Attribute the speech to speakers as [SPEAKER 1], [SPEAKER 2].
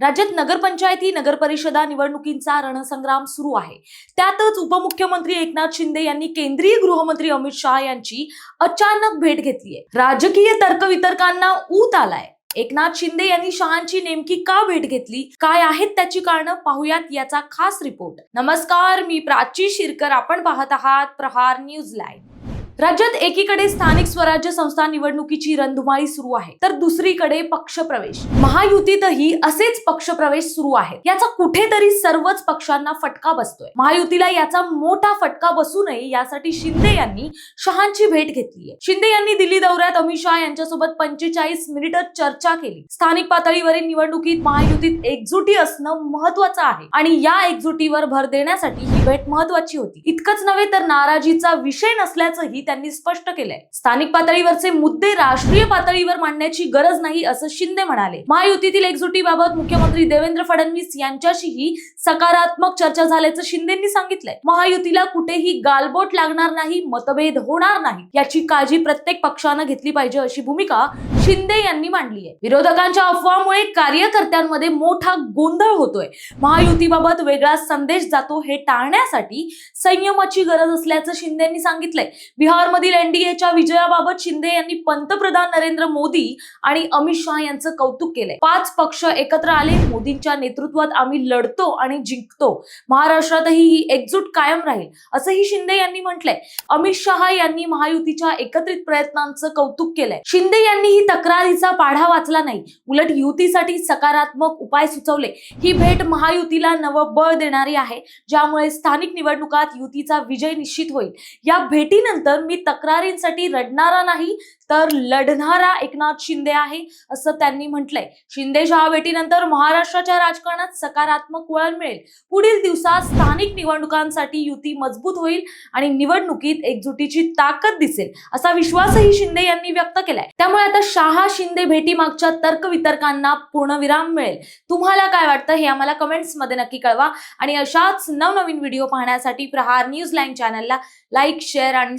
[SPEAKER 1] राज्यात नगरपंचायती नगरपरिषदा निवडणुकींचा रणसंग्राम सुरू आहे. त्यातच उपमुख्यमंत्री एकनाथ शिंदे यांनी केंद्रीय गृहमंत्री अमित शहा यांची अचानक भेट घेतली आहे राजकीय तर्कवितर्कांना ऊत आलाय. एकनाथ शिंदे यांनी शहांची नेमकी का भेट घेतली? काय आहेत त्याची कारणं? पाहुयात याचा खास रिपोर्ट. नमस्कार मी प्राची शिरकर. आपण पाहत आहात प्रहार न्यूज लाईव्ह. राज्यात एकीकडे स्थानिक स्वराज्य संस्था निवडणुकीची रणधुमाळी सुरू आहे तर दुसरीकडे पक्षप्रवेश. महायुतीतही असेच पक्षप्रवेश सुरू आहेत. याचा कुठेतरी सर्वच पक्षांना फटका बसतोय. महायुतीला याचा मोठा फटका बसू नये यासाठी शिंदे यांनी शहांची भेट घेतली आहे शिंदे यांनी दिल्ली दौऱ्यात अमित शहा यांच्यासोबत पंचेचाळीस मिनिटं चर्चा केली. स्थानिक पातळीवरील निवडणुकीत महायुतीत एकजुटी असणं महत्वाचं आहे आणि या एकजुटीवर भर देण्यासाठी ही भेट महत्वाची होती. इतकंच नव्हे तर नाराजीचा विषय नसल्याचंही त्यांनी स्पष्ट केलंय. स्थानिक पातळीवरचे मुद्दे राष्ट्रीय पातळीवर मांडण्याची गरज नाही असं शिंदे म्हणाले. महायुतीतील एकजुटीबाबत मुख्यमंत्री देवेंद्र फडणवीस यांच्याशीही सकारात्मक चर्चा झाल्याचं शिंदेंनी सांगितलंय. महायुतीला कुठेही गालबोट लागणार नाही मतभेद होणार नाही याची काळजी प्रत्येक पक्षानं घेतली पाहिजे अशी भूमिका शिंदे यांनी मांडली आहे विरोधकांच्या अफवामुळे कार्यकर्त्यांमध्ये मोठा गोंधळ होतोय. महायुतीबाबत वेगळा संदेश जातो हे टाळण्यासाठी संयमाची गरज असल्याचं शिंदेंनी सांगितलंय. बिहारमधील एनडीएच्या विजयाबाबत शिंदे यांनी पंतप्रधान नरेंद्र मोदी आणि अमित शहा यांचं कौतुक केलंय. पाच पक्ष एकत्र आले मोदींच्या नेतृत्वात आम्ही लढतो आणि जिंकतो. महाराष्ट्रातही ही एकजूट कायम राहील असंही शिंदे यांनी म्हटलंय. अमित शहा यांनी महायुतीच्या एकत्रित प्रयत्नांचं कौतुक केलंय. शिंदे यांनी ही तक्रारीचा पाढा वाचला नाही. उलट युतीसाठी सकारात्मक उपाय सुचवले. ही भेट महायुतीला नवं बळ देणारी आहे ज्यामुळे स्थानिक निवडणुकात युतीचा विजय निश्चित होईल. या भेटीनंतर मी तक्रारींसाठी रडणारा नाही तर लढणारा एकनाथ शिंदे आहे असं त्यांनी म्हटलंय. शिंदे शहा भेटीनंतर महाराष्ट्राच्या राजकारणात सकारात्मक वळण मिळेल. पुढील दिवसात स्थानिक निवडणुकांसाठी युती मजबूत होईल आणि निवडणुकीत एकजुटीची ताकद दिसेल असा विश्वासही शिंदे यांनी व्यक्त केलाय. त्यामुळे आता शहा शिंदे भेटीमागच्या तर्कवितर्कांना पूर्णविराम मिळेल. तुम्हाला काय वाटतं हे आम्हाला कमेंट्समध्ये नक्की कळवा. आणि अशाच नवनवीन व्हिडिओ पाहण्यासाठी प्रहार न्यूज लाईन चॅनलला लाईक शेअर आणि